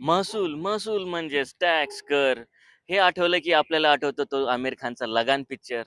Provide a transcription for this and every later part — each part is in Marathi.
महसूल, महसूल म्हणजेच टॅक्स, कर. हे आठवलं की आपल्याला आठवतो तो आमिर खानचा लगान पिक्चर,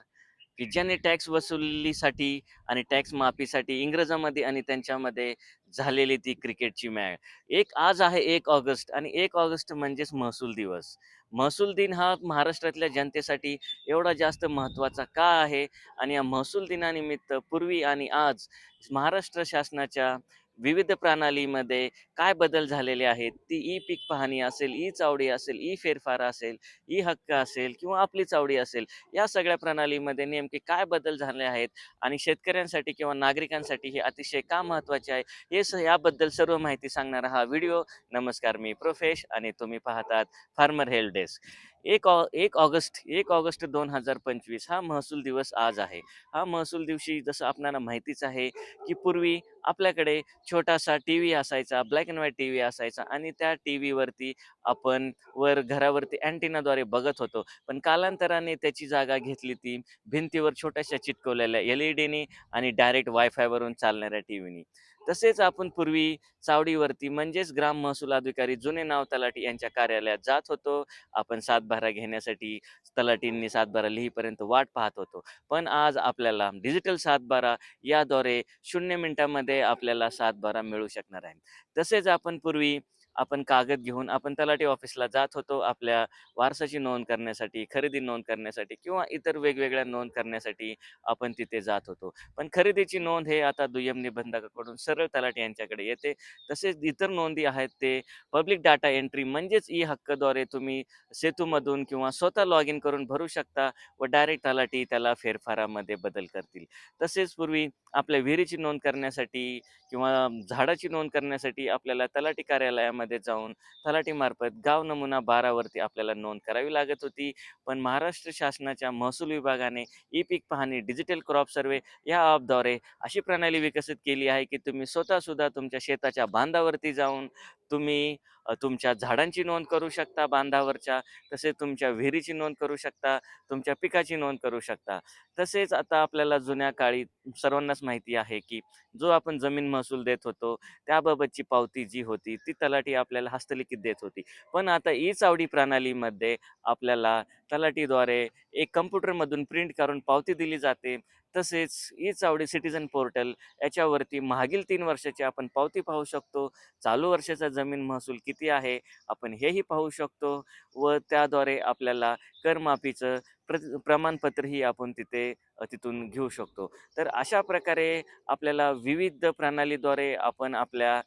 की ज्याने टॅक्स वसुलीसाठी आणि टॅक्स माफीसाठी इंग्रजांमध्ये आणि त्यांच्यामध्ये झालेली ती क्रिकेटची मॅच. एक आज आहे एक ऑगस्ट आणि एक ऑगस्ट म्हणजेच महसूल दिवस. महसूल दिन हा महाराष्ट्रातल्या जनतेसाठी एवढा जास्त महत्त्वाचा का आहे? आणि या महसूल दिनानिमित्त पूर्वी आणि आज महाराष्ट्र शासनाच्या विविध प्रणालीमध्ये काय बदल झालेले आहेत? ती ई-पीक पाहणी असेल, ई-चावडी असेल, ई-फेरफार असेल, ई-हक्क असेल किंवा आपली चावडी असेल, या सगळ्या प्रणालीमध्ये नेमके काय बदल झाले आहेत? आणि शेतकऱ्यांसाठी किंवा नागरिकांसाठी हे अतिशय का महत्त्वाचे आहे? हे स याबद्दल सर्व माहिती सांगणारा हा व्हिडिओ. नमस्कार, मी प्रोफेश आणि तुम्ही पाहतात फार्मर हेल्प डेस्क. एक ऑ एक ऑगस्ट 1 ऑगस्ट 2025 हा महसूल दिवस आज आहे. हा महसूल दिवशी जसं आपणाला माहितीच आहे, की पूर्वी आपल्याकडे छोटासा टीव्ही असायचा, ब्लॅक अँड व्हाईट टीव्ही असायचा आणि त्या टीव्हीवरती आपण वर घरावरती अँटिनाद्वारे बघत होतो. पण कालांतराने त्याची जागा घेतली ती भिंतीवर छोट्याशा चिटकवलेल्या एल-ई-डीनी आणि डायरेक्ट वायफायवरून चालणाऱ्या टीव्हीनी. तसेच आपण पूर्वी चावडीवरती म्हणजेच ग्राम महसूल अधिकारी जुने नाव तलाठी यांच्या कार्यालयात जात होतो. आपण सातबारा घेण्यासाठी तलाठींनी सातबारा लिहीपर्यंत वाट पाहत होतो. पण आज आपल्याला डिजिटल सातबारा याद्वारे शून्य मिनिटामध्ये आपल्याला सातबारा मिळू शकणार आहे. तसेच आपण पूर्वी आपण कागद घेऊन आपण तलाठी ऑफिसला जात होतो आपल्या वारसाची नोंद करण्यासाठी, खरेदी नोंद करण्यासाठी किंवा इतर वेगवेगळ्या नोंद करण्यासाठी आपण तिथे जात होतो. पण खरेदीची नोंद हे आता दुय्यम निबंधकाकडून सरळ तलाठी यांच्याकडे येते. तसेच इतर नोंदी आहेत ते पब्लिक डाटा एंट्री म्हणजेच ई-हक्कद्वारे तुम्ही सेतूमधून किंवा स्वतः लॉग इन करून भरू शकता व डायरेक्ट तलाठी त्याला फेरफारामध्ये बदल करतील. तसेच पूर्वी आपल्या विहिरीची नोंद करण्यासाठी किंवा झाडाची नोंद करण्यासाठी आपल्याला तलाठी कार्यालयामध्ये जाऊन तलाठीमार्फत गाव नमुना बारावरती आपल्याला नोंद करावी लागत होती. पण महाराष्ट्र शासनाच्या महसूल विभागाने ई-पीक पाहणी, डिजिटल क्रॉप सर्वे या ॲपद्वारे अशी प्रणाली विकसित केली आहे, की तुम्ही स्वतः सुद्धा तुमच्या शेताच्या बांधावरती जाऊन तुम्ही तुमच्या झाडांची नोंद करू शकता बांधावरच्या, तसेच तुमच्या विहिरीची नोंद करू शकता, तुमच्या पिकाची नोंद करू शकता. तसेच आता आपल्याला जुन्या काळी सर्वांनाच माहिती आहे, की जो आपण जमीन महसूल देत होतो, त्याबाबतची पावती जी होती, ती तलाठी आपल्याला हस्तलिखित देत होती. पण आता ई-चावडी प्रणालीमध्ये आपल्याला तलाठीद्वारे एक कम्प्युटरमधून प्रिंट काढून पावती दिली जाते. तसेच ई-चावडी सिटीजन पोर्टल याच्यावरती मागील तीन वर्षाची आपण पावती पाहू शकतो. चालू वर्षाचा जमीन महसूल किती आहे, आपण हेही पाहू शकतो व त्याद्वारे आपल्याला करमाफीचं प्र प्रमाणपत्रही आपण तिथे तिथून घेऊ शकतो. तर अशा प्रकारे आपल्याला विविध प्रणालीद्वारे आपण आपल्या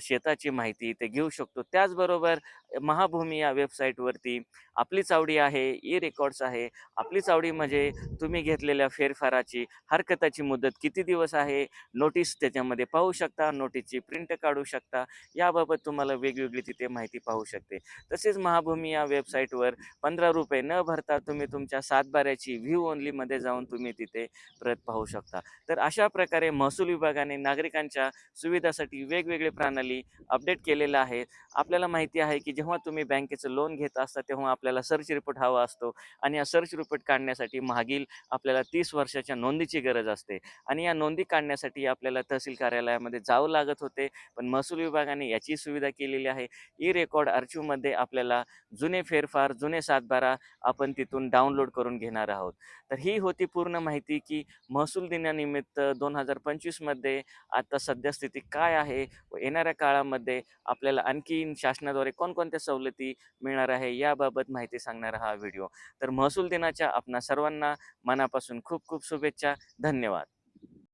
शेताची माहिती इथे घेऊ शकतो. त्याचबरोबर महाभूमी या वेबसाईटवरती आपली चावडी आहे, ई-रेकॉर्ड्स आहे. आपली चावडी म्हणजे तुम्ही घेतलेल्या फेरफाराची हरकताची मुदत किती दिवस आहे, नोटीस त्याच्यामध्ये पाहू शकता, नोटीसची प्रिंट काढू शकता. याबाबत तुम्हाला वेगवेगळी तिथे माहिती पाहू शकते. तसेच महाभूमी या वेबसाईटवर ₹15 न भरता तुम्ही तुमच्या सातबाऱ्याची व्ह्यू ओनलीमध्ये जाऊन तुम्ही तिथे प्रत पाहू शकता. तर अशा प्रकारे महसूल विभागाने नागरिकांच्या सुविधासाठी वेगवेगळे प्रणाली अपडेट केलेलं आहे. आपल्याला माहिती आहे, की जेव्हा तुम्ही बँकेचं लोन घेत असता, तेव्हा आपल्याला सर्च रिपोर्ट हवा असतो आणि या सर्च रिपोर्ट काढण्यासाठी मागील आपल्याला तीस वर्षाच्या नोंदीची गरज असते आणि या नोंदी काढण्यासाठी आपल्याला तहसील कार्यालयामध्ये जावं लागत होते. पण महसूल विभागाने याची सुविधा केलेली आहे. ई-रेकॉर्ड आर्चिव्हमध्ये आपल्याला जुने फेरफार, जुने सातबारा आपण तिथून डाउनलोड करून घेणार आहोत. तर ही होती पूर्ण माहिती, की महसूल दिनानिमित्त 2025 मध्ये आता सद्यस्थिती काय आहे व येणाऱ्या काळामध्ये आपल्याला आणखीन शासनाद्वारे कोणकोणत्या सवलती मिळणार आहे, याबाबत माहिती सांगणारा हा व्हिडिओ. तर महसूल दिनाच्या आपणा सर्वांना मनापासून खूप खूप शुभेच्छा. धन्यवाद.